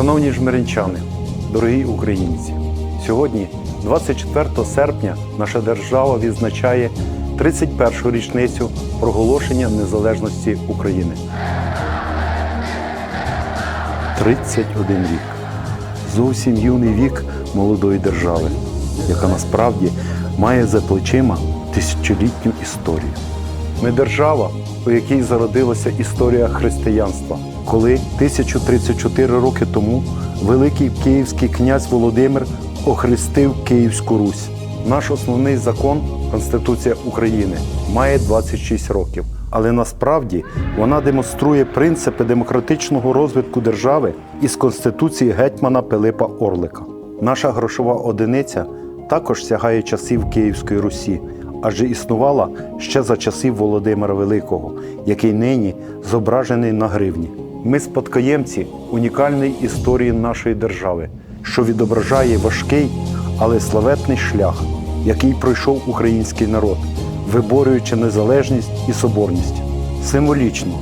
Шановні жмеринчани, дорогі українці, сьогодні, 24 серпня, наша держава відзначає 31-шу річницю проголошення незалежності України. 31 рік. Зовсім юний вік молодої держави, яка насправді має за плечима тисячолітню історію. Ми держава, у якій зародилася історія християнства, коли 1034 роки тому великий київський князь Володимир охрестив Київську Русь. Наш основний закон Конституція України має 26 років, але насправді вона демонструє принципи демократичного розвитку держави із Конституції гетьмана Пилипа Орлика. Наша грошова одиниця також сягає часів Київської Русі, адже існувала ще за часів Володимира Великого, який нині зображений на гривні. Ми спадкоємці унікальної історії нашої держави, що відображає важкий, але славетний шлях, який пройшов український народ, виборюючи незалежність і соборність. Символічно,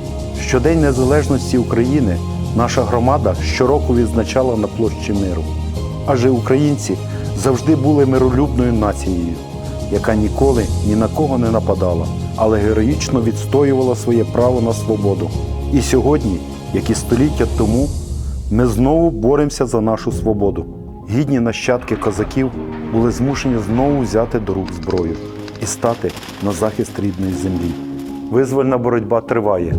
що День Незалежності України наша громада щороку відзначала на площі миру. Адже українці завжди були миролюбною нацією, яка ніколи ні на кого не нападала, але героїчно відстоювала своє право на свободу. І сьогодні, як і століття тому, ми знову боремося за нашу свободу. Гідні нащадки козаків були змушені знову взяти до рук зброю і стати на захист рідної землі. Визвольна боротьба триває,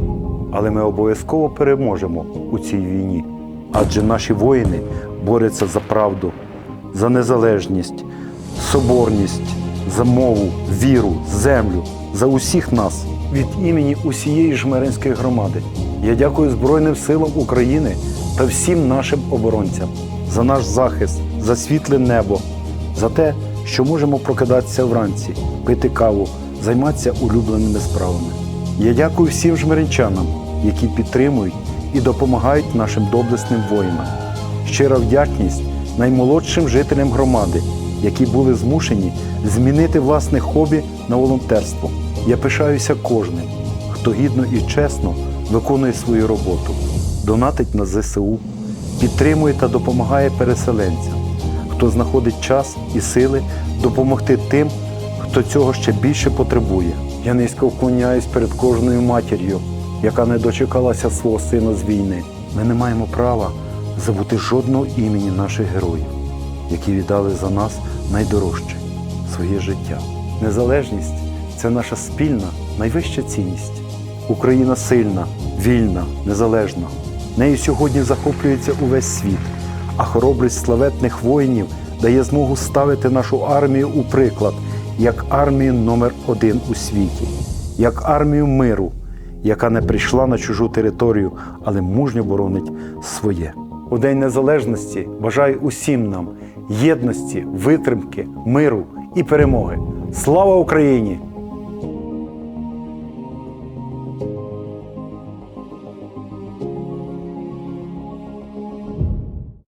але ми обов'язково переможемо у цій війні. Адже наші воїни борються за правду, за незалежність, соборність, за мову, віру, землю, за усіх нас від імені усієї жмеринської громади. Я дякую Збройним силам України та всім нашим оборонцям за наш захист, за світле небо, за те, що можемо прокидатися вранці, пити каву, займатися улюбленими справами. Я дякую всім жмеринчанам, які підтримують і допомагають нашим доблесним воїнам. Щира вдячність наймолодшим жителям громади, які були змушені змінити власне хобі на волонтерство. Я пишаюся кожним, хто гідно і чесно виконує свою роботу, донатить на ЗСУ, підтримує та допомагає переселенцям, хто знаходить час і сили допомогти тим, хто цього ще більше потребує. Я низько вклоняюсь перед кожною матір'ю, яка не дочекалася свого сина з війни. Ми не маємо права забути жодного імені наших героїв, які віддали за нас найдорожче своє життя. Незалежність це наша спільна найвища цінність. Україна сильна, вільна, незалежна. Нею сьогодні захоплюється увесь світ, а хоробрість славетних воїнів дає змогу ставити нашу армію у приклад як армію номер один у світі, як армію миру, яка не прийшла на чужу територію, але мужньо боронить своє. У День Незалежності бажаю усім нам єдності, витримки, миру і перемоги. Слава Україні!